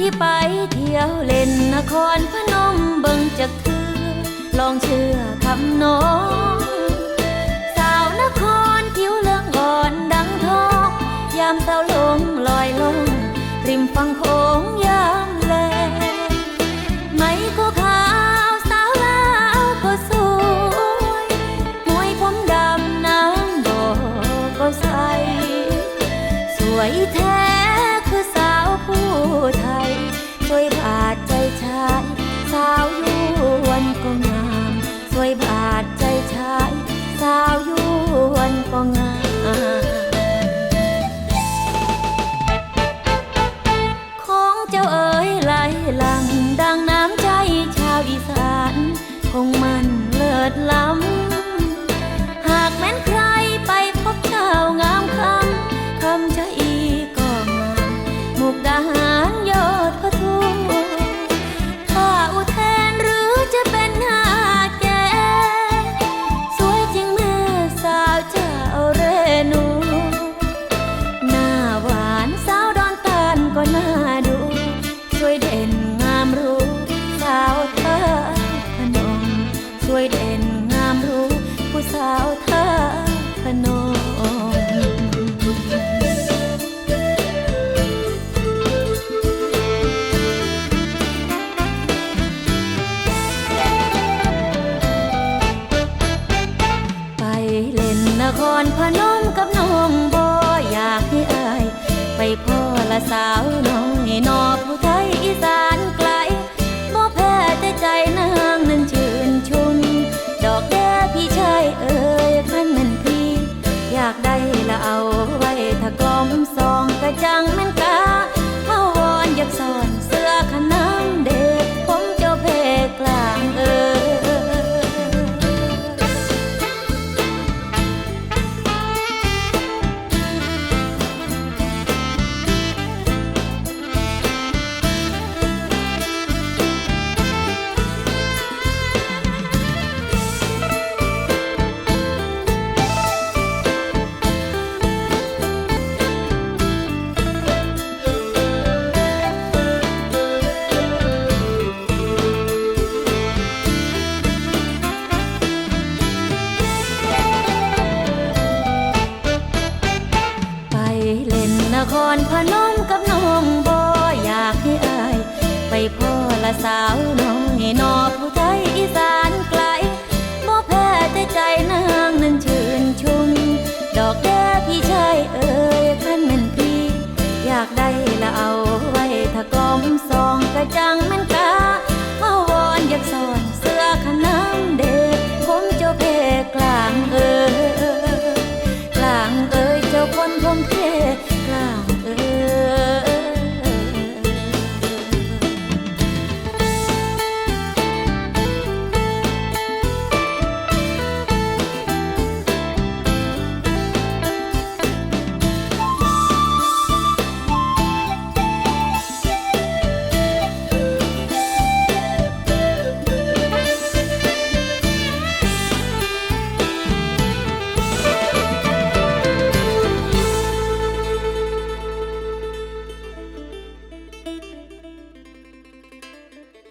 พี่ไปเที่ยวเล่นนครพนมเบิ่งจักเธอลองเชื่อคำน้อง สาวนครผิวเลืองอ่อนดังทองยามเสาลงลอยลงริมฟังโขงยา ขนอ ครพนมกับน้องบ่อยากให้อาย ไปพ่อละสาวน้อง